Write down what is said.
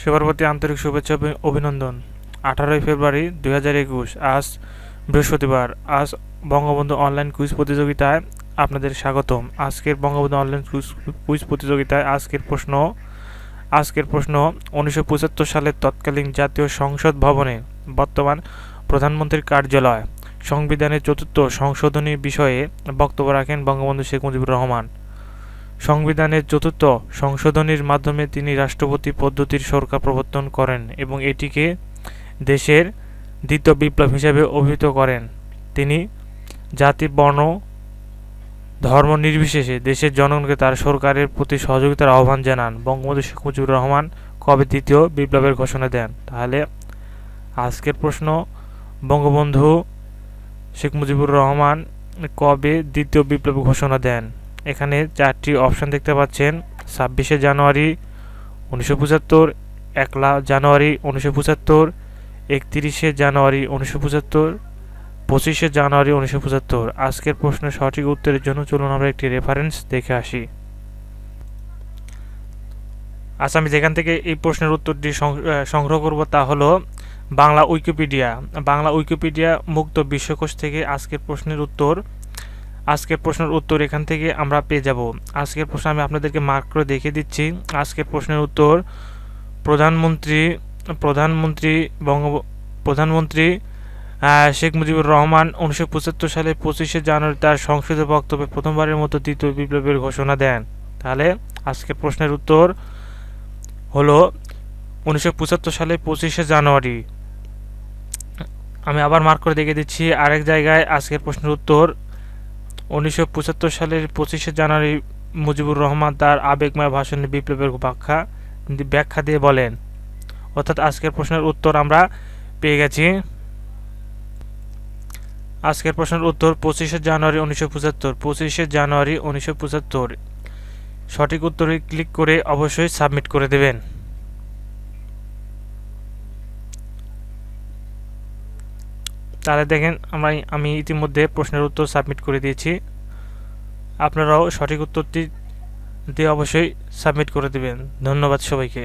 সবার প্রতি আন্তরিক শুভেচ্ছা অভিনন্দন। আঠারোই ফেব্রুয়ারি দুই হাজার একুশ, আজ বৃহস্পতিবার। আজ বঙ্গবন্ধু অনলাইন কুইজ প্রতিযোগিতায় আপনাদের স্বাগতম। আজকের বঙ্গবন্ধু অনলাইন কুইজ কুইজ প্রতিযোগিতায় আজকের প্রশ্ন আজকের প্রশ্ন, উনিশশো পঁচাত্তর সালের তৎকালীন জাতীয় সংসদ ভবনে বর্তমান প্রধানমন্ত্রীর কার্যালয়। সংবিধানের চতুর্থ সংশোধনী বিষয়ে বক্তব্য রাখেন বঙ্গবন্ধু শেখ মুজিবুর রহমান। সংবিধানের চতুর্থ সংশোধনীর মাধ্যমে তিনি রাষ্ট্রপতি পদ্ধতির সরকার প্রবর্তন করেন এবং এটিকে দেশের দ্বিতীয় বিপ্লব হিসেবে অভিহিত করেন। তিনি জাতি, বর্ণ, ধর্ম নির্বিশেষে দেশের জনগণকে তার সরকারের প্রতি সহযোগিতার আহ্বান জানান। বঙ্গবন্ধু শেখ মুজিবুর রহমান কবে দ্বিতীয় বিপ্লবের ঘোষণা দেন? তাহলে আজকের প্রশ্ন, বঙ্গবন্ধু শেখ মুজিবুর রহমান কবে দ্বিতীয় বিপ্লব ঘোষণা দেন? এখানে চারটি অপশন দেখতে পাচ্ছেন। ছাব্বিশে জানুয়ারি উনিশশো পঁচাত্তর, একলা জানুয়ারি উনিশশো পঁচাত্তর, একত্রিশে জানুয়ারি উনিশশো পঁচাত্তর, পঁচিশে জানুয়ারি উনিশশো পঁচাত্তর। আজকের প্রশ্নের সঠিক উত্তরের জন্য চলুন আমরা একটি রেফারেন্স দেখে আসি। আচ্ছা আমি যেখান থেকে এই প্রশ্নের উত্তরটি সংগ্রহ করব তা হলো বাংলা উইকিপিডিয়া। বাংলা উইকিপিডিয়া মুক্ত বিশ্বকোষ থেকে আজকের প্রশ্নের উত্তর আজকের প্রশ্নের উত্তর এখান থেকে আমরা পেয়ে যাব। আজকের প্রশ্ন আমি আপনাদেরকে মার্ক করে দেখিয়ে দিচ্ছি। আজকের প্রশ্নের উত্তর, প্রধানমন্ত্রী প্রধানমন্ত্রী বঙ্গ, প্রধানমন্ত্রী শেখ মুজিবুর রহমান উনিশশো পঁচাত্তর সালে পঁচিশে জানুয়ারি তার সংসদীয় বক্তব্যে প্রথমবারের মতো দ্বিতীয় বিপ্লবের ঘোষণা দেন। তাহলে আজকের প্রশ্নের উত্তর হলো উনিশশো পঁচাত্তর সালে পঁচিশে জানুয়ারি। আমি আবার মার্ক করে দেখিয়ে দিচ্ছি। আরেক জায়গায় আজকের প্রশ্নের উত্তর উনিশশো পঁচাত্তর সালের পঁচিশে জানুয়ারি মুজিবুর রহমান তার আবেগময় ভাষণে বিপ্লবের ব্যাখ্যা ব্যাখ্যা দিয়ে বলেন। অর্থাৎ আজকের প্রশ্নের উত্তর আমরা পেয়ে গেছি। আজকের প্রশ্নের উত্তর পঁচিশে জানুয়ারি উনিশশো পঁচাত্তর, পঁচিশে জানুয়ারি উনিশশো পঁচাত্তর। সঠিক উত্তরে ক্লিক করে অবশ্যই সাবমিট করে দেবেন। তাহলে দেখেন আমরা আমি ইতিমধ্যে প্রশ্নের উত্তর সাবমিট করে দিয়েছি। আপনারাও সঠিক উত্তরটি দিয়ে অবশ্যই সাবমিট করে দেবেন। ধন্যবাদ সবাইকে।